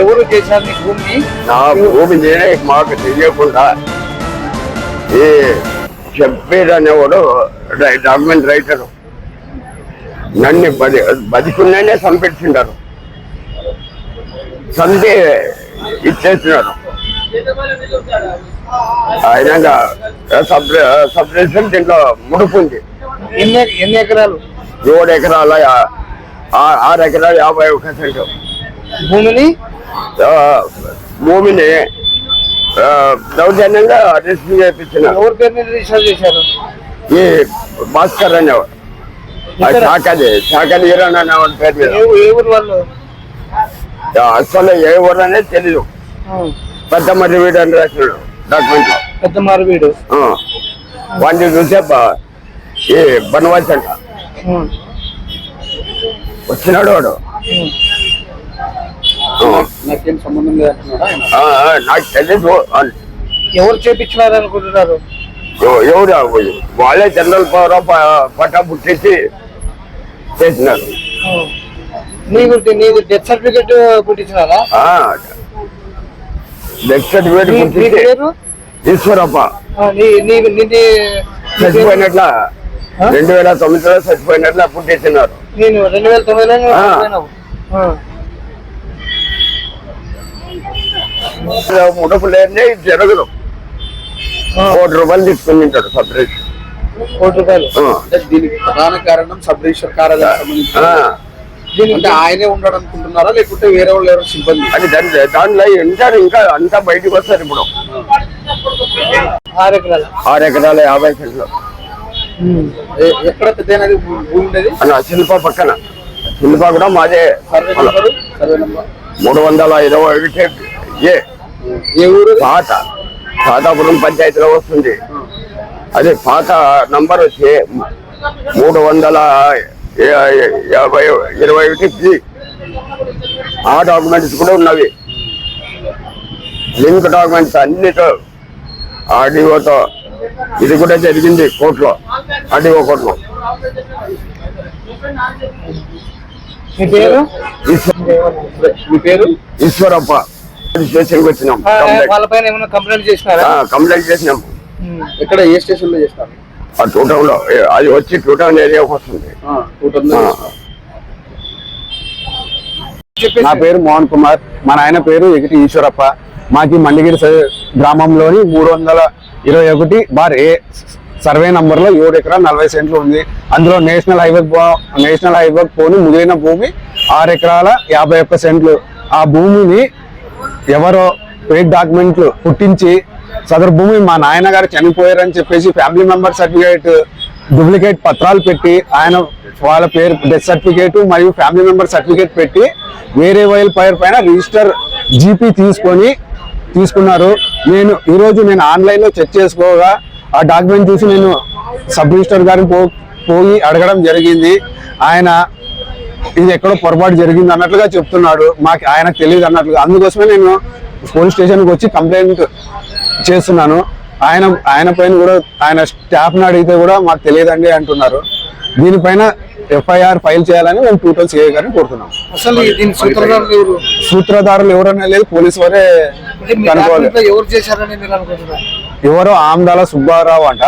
ఎవరు చేశారు నీ భూమిని నా భూమిని మాకు తెలియకుండా ఈ చెప్పేది అనేవాడు డాక్యుమెంట్ రైటరు నన్ను బది బతికున్నానే చంపించిండారు చంపి ఇచ్చేసినారు ఆయన సబ్ సబ్ రిజిస్టర్ దీంట్లో ముడుపు ఉంది. ఎన్ని ఎన్ని ఎకరాలు? ఏడు ఎకరాల ఆరు ఎకరాల యాభై ఒక సెంటు. భూమిని? భూమిని దౌర్జన్యంగా రిజిస్టర్ చేయించినారు ఎవరి పేరు మీద రిజిస్టర్ చేశారు? ఈ భాస్కర్ అనేవాడు? శాఖది శాఖది ఈరన్ అనేవాడి పేరు మీద. ఏ- ఏ ఊరు వాళ్ళు? అసలు ఏ ఊరు అనేది తెలియదు పెద్ద మరి వీడు అని రాసినాడు డాక్యుమెంట్లో. పెద్ద మారువీడు ఆ. వాడిని చూసే ఈ బనవాసి అంట ఆ, వచ్చినాడు వాడు. నాకేం సంబంధం లేదంటున్నాడా నాకు తెలీదు. ఎవరు చేపించినారు అనుకుంటున్నారు ఎవ- ఎవరు? వాళ్ళే జనరల్ పవర్ పట్టా పుట్టించి చేసినారు. నీకు నీకు డెత్ సర్టిఫికెట్ పుట్టించినారా డెత్ సర్టిఫికేట్ పుట్టించి ఈశ్వరప్ప? చచ్చిపోయినట్ల? రెండు వేల తొమ్మిదిలో చచ్చిపోయినట్ల పుట్టించినారు నేను రెండు వేల తొమ్మిదిలో ముడుపు లేని జరగదు ఆ. కోటి రూపాయలు తీసుకుని ఉంటాడు సపరేట్ కోటి రూపాయలు. అంటే దీనికి ప్రధాన కారణం సబ్ రిజిస్టర్ కార్యాలయం సంబంధించి దీనికి అంటే ఆయనే ఉండడం అనుకుంటున్నారా లేకుంటే వేరే వాళ్ళు ఎవరు సిబ్బంది? అది దాని దానిలో ఉంటారు ఇంకా అంతా బయటకు వస్తారు ఇప్పుడు. ఆరు ఎకరాలు. ఆరు ఎకరాల యాభై సెంట్లు. ఎక్కడ పెద్ద భూమి ఉండేది? శిల్ప పక్కన. శిల్ప కూడా మాదే. Survey number? Survey number? మూడు వందల ఇరవై ఒకటి ఏ. ఏ ఊరు? పాత పాతాపురం పంచాయతీలో వస్తుంది. అదే పాత నంబర్ వచ్చి మూడు వందల యాభై ఇరవై ఒకటి. బి. ఆ డాక్యుమెంట్స్ కూడా ఉన్నవి. లింక్ డాక్యుమెంట్స్ అన్నితో ఆర్డీఓతో ఇది కూడా జరిగింది కోర్టులో. ఆర్డీఓ కోర్టులో. మీ పేరు? ఈశ్వరప్ప. స్టేషన్కి వచ్చినాం ఆ, కంప్లైంట్ వాళ్ళపైన ఏమైనా కంప్లైంట్ చేసినారా? ఆ, కంప్లైంట్ చేసినాం. ఉమ్. ఎక్కడ ఏ స్టేషన్లో ఆ టూటంలో అది వచ్చి టూటౌన్ ఏరియాకి వస్తుంది. నా పేరు మోహన్ కుమార్. మా నాయన పేరు ఎగిటి ఈశ్వరప్ప. మాకి స- గ్రామంలోని మూడు వందల ఇరవై ఒకటి బార్ ఏ సర్వే నంబర్లో ఏడు ఎకరాలు నలభై సెంట్లు ఉంది. అందులో నేషనల్ హైవే నేషనల్ హైవే పోను మిగిలిన భూమి ఆరు ఎకరాల యాభై ఒక్క సెంట్లు. ఆ భూమిని ఎవరో ఫేక్ డాక్యుమెంట్లు పుట్టించి సదరు భూమి మా నాయన గారు చనిపోయారని చెప్పేసి ఫ్యామిలీ మెంబర్ సర్టిఫికేట్ డూప్లికేట్ పత్రాలు పెట్టి ఆయన వాళ్ళ పేరు డెత్ సర్టిఫికేట్ మరియు ఫ్యామిలీ మెంబర్ సర్టిఫికేట్ పెట్టి వేరే వైల్ పేరు పైన రిజిస్టర్ జీపీ తీసుకొని తీసుకున్నారు. నేను ఈరోజు నేను ఆన్లైన్లో చెక్ చేసుకోగా ఆ డాక్యుమెంట్ చూసి నేను సబ్ రిజిస్టర్ గారిని పో పోయి అడగడం జరిగింది. ఆయన ఇది ఎక్కడో పొరపాటు జరిగింది అన్నట్లుగా చెప్తున్నాడు. మాకు ఆయనకు తెలియదు అన్నట్లుగా. అందుకోసమే నేను పోలీస్ స్టేషన్కి వచ్చి కంప్లైంట్ చేస్తున్నాను. ఆయన ఆయన పైన కూడా ఆయన స్టాఫ్ని అడిగితే కూడా మాకు తెలియదండి అంటున్నారు. దీనిపైన ఎఫ్ఐఆర్ ఫైల్ చేయాలని మేము టూటల్ సిఐ గారిని కోరుతున్నాం. అసలు సూత్రధారులు ఎవరు? సూత్రధారులు ఎవరన్నా లేదు పోలీసు వారే కనుక్కోవాలి. ఎవరు చేశారని ఎవరో ఆమ్దాల సుబ్బారావు అంట.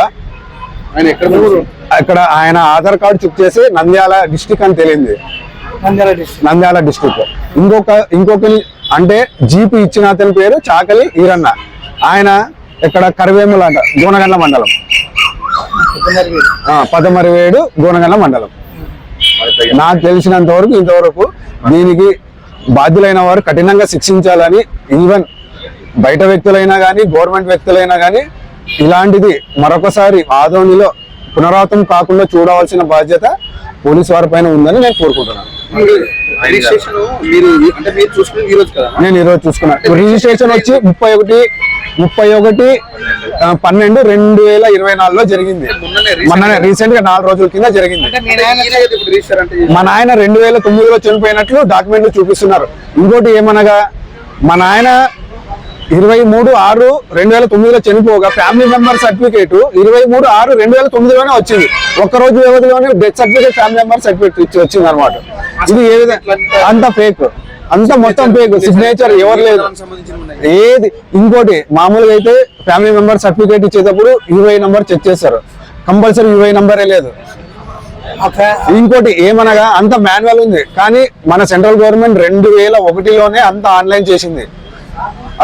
ఆయన ఎక్కడ అక్కడ ఆయన ఆధార్ కార్డు చెక్ చేసి నంద్యాల డిస్టిక్ అని తెలియంది. నంద్యాల డిస్టిక్ ఇంకొక ఇంకొకరి అంటే జీపీ ఇచ్చిన అతని పేరు చాకలి ఈరన్న. ఆయన ఇక్కడ కరివేముల అంట గోనగండ్ల మండలం. ఆ, పదమరివేడు గోనగండ్ల మండలం. నాకు తెలిసినంత వరకు ఇంతవరకు దీనికి బాధ్యులైన వారు కఠినంగా శిక్షించాలని ఈవెన్ బయట వ్యక్తులైనా కానీ గవర్నమెంట్ వ్యక్తులైనా కానీ ఇలాంటిది మరొకసారి ఆదోనిలో పునరావృతం కాకుండా చూడవలసిన బాధ్యత పోలీసు వారి పైన ఉందని నేను కోరుకుంటున్నాను. నేను ఈరోజు చూసుకున్నాను రిజిస్ట్రేషన్ వచ్చి ముప్పై ఒకటి ముప్పై ఒకటి పన్నెండు రెండు వేల ఇరవై నాలుగులో జరిగింది. మొన్ననే రీసెంట్గా నాలుగు రోజుల కింద జరిగింది. మా నాయన రెండు వేల తొమ్మిదిలో చనిపోయినట్లు డాక్యుమెంట్లు చూపిస్తున్నారు. ఇంకోటి ఏమనగా మా నాయన ఇరవై మూడు ఆరు రెండు వేల తొమ్మిదిలో చనిపోగా ఫ్యామిలీ మెంబర్ సర్టిఫికేట్ ఇరవై మూడు ఆరు రెండు వేల తొమ్మిదిలోనే వచ్చింది. ఒక్క రోజు వ్యవధిలోనే death certificate family member certificate ఇచ్చి వచ్చింది అనమాట ఇది ఏ విధంగా అంత ఫేక్ అంత మొత్తం ఫేక్ సిగ్నేచర్ ఎవరు లేదు. ఏది ఇంకోటి మామూలుగా అయితే ఫ్యామిలీ మెంబర్ సర్టిఫికేట్ ఇచ్చేటప్పుడు యూఐ నంబర్ చెక్ చేస్తారు. కంపల్సరీ యూఐ నంబరే లేదు. ఇంకోటి ఏమనగా అంత మాన్యువల్ ఉంది. కానీ మన సెంట్రల్ గవర్నమెంట్ రెండు వేల ఒకటిలోనే అంత ఆన్లైన్ చేసింది.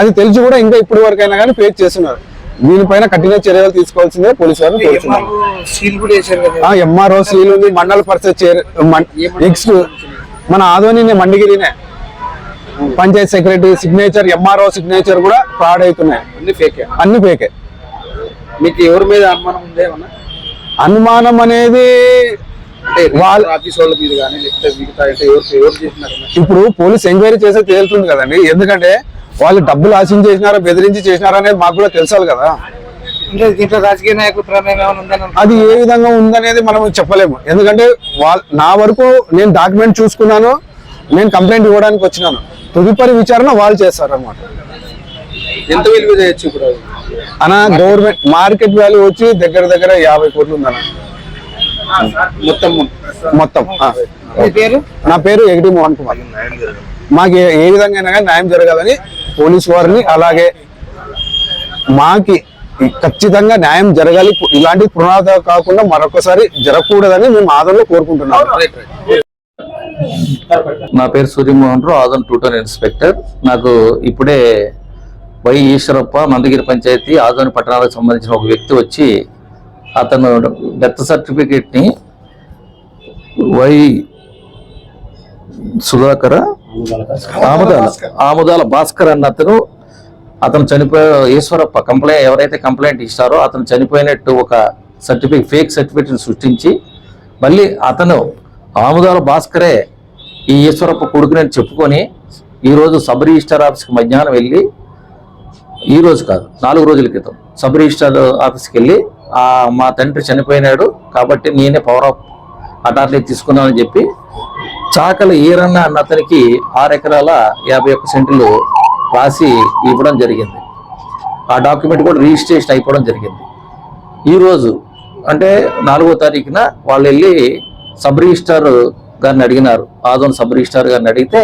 అది తెలిసి కూడా ఇంకా ఇప్పటి వరకైనా కానీ ఫేక్ చేస్తున్నారు. దీనిపైన కఠిన చర్యలు తీసుకోవాల్సిందే పోలీసు కోరుతున్నారు ఎంఆర్ఓ సీల్ ఉంది మండల పరిషత్ చైర్ నెక్స్ట్ మన Adoni మండిగిరినే. Panchayat secretary signature MRO signature కూడా ఫ్రాడ్ అవుతున్నాయి. అన్ని ఫేకే. అన్ని ఫేకే. మీకు ఎవరి మీద అనుమానం ఉందే అనుమానం అనేది ఇప్పుడు పోలీస్ ఎంక్వైరీ చేస్తే తేలుతుంది కదండి. ఎందుకంటే వాళ్ళు డబ్బులు ఆశించి చేసినారా బెదిరించి చేసినారా అనేది మాకు కూడా తెలుసాలి కదా. అంటే దీంట్లో రాజకీయ నాయకుల ప్రమేయం ఏమైనా ఉందని అది ఏ విధంగా ఉందనేది మనం చెప్పలేము. ఎందుకంటే వాళ్ళ నా వరకు నేను డాక్యుమెంట్ చూసుకున్నాను నేను కంప్లైంట్ ఇవ్వడానికి వచ్చినాను. తదుపరి విచారణ వాళ్ళు చేస్తారు అనమాట ఎంత విలువ చేయొచ్చు ఇప్పుడు? అన్న గవర్నమెంట్ మార్కెట్ వాల్యూ వచ్చి దగ్గర దగ్గర యాభై కోట్లు ఉందన్న. మొత్తం. మొత్తం ఆ. మీ పేరు? నా పేరు ఎగిటి మోహన్ కుమార్. మాకు ఏ- విధంగా అయినా కానీ న్యాయం జరగాలని పోలీసు వారిని అలాగే మాకి ఖచ్చితంగా న్యాయం జరగాలి. ఇలాంటి పునాద కాకుండా మరొకసారి జరగకూడదని మేము ఆదరణలో కోరుకుంటున్నాం నా పేరు సూర్యమోహన్ రావు ఆదం టూటన్ ఇన్స్పెక్టర్. నాకు ఇప్పుడే వై ఈశ్వరప్ప మందగిరి పంచాయతీ ఆదోని పట్టణాలకు సంబంధించిన ఒక వ్యక్తి వచ్చి అతను డెత్ సర్టిఫికేట్ని వై సుధాకర ఆముదాల ఆముదాల. భాస్కర్. అన్న అతను అతను చనిపోయే ఈశ్వరప్ప కంప్లైంట్ ఎవరైతే కంప్లైంట్ ఇస్తారో అతను చనిపోయినట్టు ఒక సర్టిఫికేట్ ఫేక్ సర్టిఫికేట్ సృష్టించి మళ్ళీ అతను ఆముదాల భాస్కరే ఈ ఈశ్వరప్ప కొడుకునని చెప్పుకొని ఈరోజు సబ్ రిజిస్టర్ ఆఫీస్కి మధ్యాహ్నం వెళ్ళి ఈ రోజు కాదు నాలుగు రోజుల క్రితం సబ్ రిజిస్టర్ ఆఫీస్కి వెళ్ళి ఆ మా తండ్రి చనిపోయినాడు కాబట్టి నేనే పవర్ ఆఫ్ అటార్నీ తీసుకున్నానని చెప్పి చాకలి ఈరన్న అన్న అతనికి ఆరు ఎకరాల యాభై ఒక్క సెంట్లు రాసి ఇవ్వడం జరిగింది. ఆ డాక్యుమెంట్ కూడా రిజిస్ట్రేషన్ అయిపోవడం జరిగింది. ఈరోజు అంటే నాలుగో తారీఖున వాళ్ళు వెళ్ళి సబ్ రిజిస్టార్ గారిని అడిగినారు. ఆదోన్ సబ్ రిజిస్టార్ గారిని అడిగితే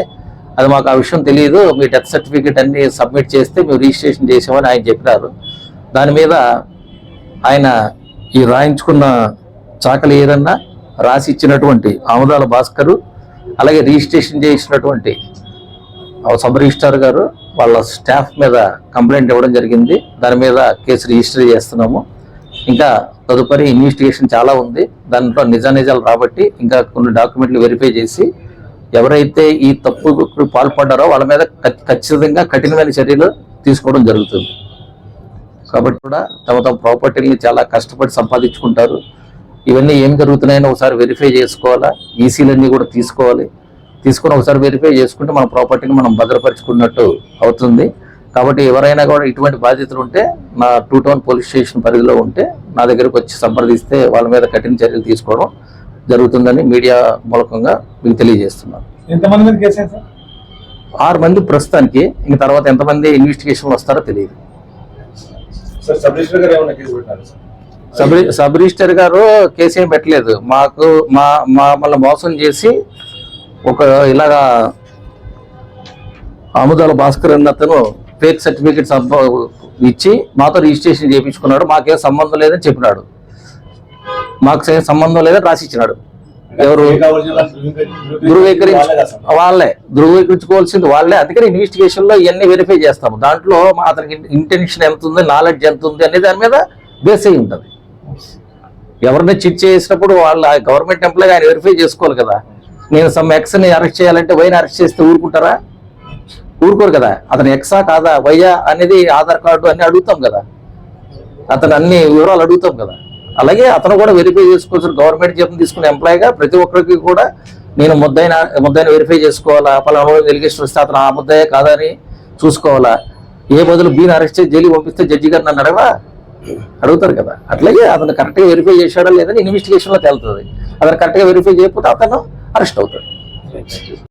అది మాకు ఆ విషయం తెలియదు మీ డెత్ సర్టిఫికేట్ అన్ని సబ్మిట్ చేస్తే మేము రిజిస్ట్రేషన్ చేసామని ఆయన చెప్పినారు. దాని మీద ఆయన ఈ రాయించుకున్న చాకలి ఏదన్నా రాసి ఇచ్చినటువంటి ఆముదాల భాస్కరు అలాగే రిజిస్ట్రేషన్ చేసినటువంటి సబ్ రిజిస్టార్ గారు వాళ్ళ స్టాఫ్ మీద కంప్లైంట్ ఇవ్వడం జరిగింది. దాని మీద కేసు రిజిస్టర్ చేస్తున్నాము. ఇంకా తదుపరి ఇన్వెస్టిగేషన్ చాలా ఉంది. దాంట్లో నిజానిజాలు రాబట్టి ఇంకా కొన్ని డాక్యుమెంట్లు వెరిఫై చేసి ఎవరైతే ఈ తప్పుకు పాల్పడ్డారో వాళ్ళ మీద ఖచ్చితంగా కఠినమైన చర్యలు తీసుకోవడం జరుగుతుంది. కాబట్టి కూడా తమ తమ ప్రాపర్టీని చాలా కష్టపడి సంపాదించుకుంటారు. ఇవన్నీ ఏం జరుగుతున్నాయని ఒకసారి వెరిఫై చేసుకోవాలా? ఈసీలన్నీ కూడా తీసుకోవాలి. తీసుకొని ఒకసారి వెరిఫై చేసుకుంటే మన ప్రాపర్టీని మనం భద్రపరుచుకున్నట్టు అవుతుంది. కాబట్టి ఎవరైనా కూడా ఇటువంటి బాధ్యతలు ఉంటే నా టూ టౌన్ పోలీస్ స్టేషన్ పరిధిలో ఉంటే నా దగ్గరకు వచ్చి సంప్రదిస్తే వాళ్ళ మీద కఠిన చర్యలు తీసుకోవడం జరుగుతుందని మీడియా మూలకంగా మీకు తెలియజేస్తున్నాను. ఎంతమంది ఆరు మంది ప్రస్తుతానికి. ఇంక తర్వాత ఎంతమంది ఇన్వెస్టిగేషన్ వస్తారో తెలియదు. సార్ సబ్ రిజిస్టర్ గారు ఏమన్నా కేసు పెట్టారు సార్? సబ్ సబ్ రిజిస్టర్ గారు కేసు ఏం పెట్టలేదు. మాకు మా మా మళ్ళీ మోసం చేసి ఒక ఇలాగా ఆముదాల భాస్కర్ అన్న అతను ఫేక్ సర్టిఫికేట్ ఇచ్చి మాతో రిజిస్ట్రేషన్ చేయించుకున్నాడు. మాకేం సంబంధం లేదని చెప్పినాడు. మాకు ఏం సంబంధం లేదని రాసిచ్చినాడు. ఎవరు? ధృవీకరించి వాళ్ళే. ధృవీకరించుకోవాల్సింది వాళ్ళే. అందుకని ఇన్వెస్టిగేషన్లో ఇవన్నీ వెరిఫై చేస్తాము. దాంట్లో అతనికి ఇంటెన్షన్ ఎంత ఉంది నాలెడ్జ్ ఎంత ఉంది అనే దాని మీద బేస్ అయి ఉంటుంది. ఎవరిని చిట్ చేసినప్పుడు వాళ్ళ గవర్నమెంట్ ఎంప్లాయ్ ఆయన వెరిఫై చేసుకోవాలి కదా. నేను సమ్ ఎక్స్ని అరెస్ట్ చేయాలంటే వైని అరెస్ట్ చేస్తే ఊరుకుంటారా? ఊరుకోరు కదా. అతను ఎక్సా కాదా? వయ్యా అనేది ఆధార్ కార్డు అన్ని అడుగుతాం కదా. అతను అన్ని వివరాలు అడుగుతాం కదా. అలాగే అతను కూడా వెరిఫై చేసుకోవచ్చు గవర్నమెంట్ జీతం తీసుకున్న ఎంప్లాయీగా ప్రతి ఒక్కరికి కూడా నేను ముద్దైన ముద్దైన వెరిఫై చేసుకోవాలా? పలానా ఎలిగేషన్ వస్తే అతను ఆ ముద్దయే కాదా అని చూసుకోవాలా? ఏ బదులు బీని అరెస్ట్ చేసి జైలు పంపిస్తే జడ్జి గారు నన్ను అడగవా అడుగుతారు కదా. అట్లాగే అతను కరెక్ట్గా వెరిఫై చేశాడా లేదని ఇన్వెస్టిగేషన్లో తేలుతుంది అతను కరెక్ట్గా వెరిఫై చేయకపోతే అతను అరెస్ట్ అవుతాడు.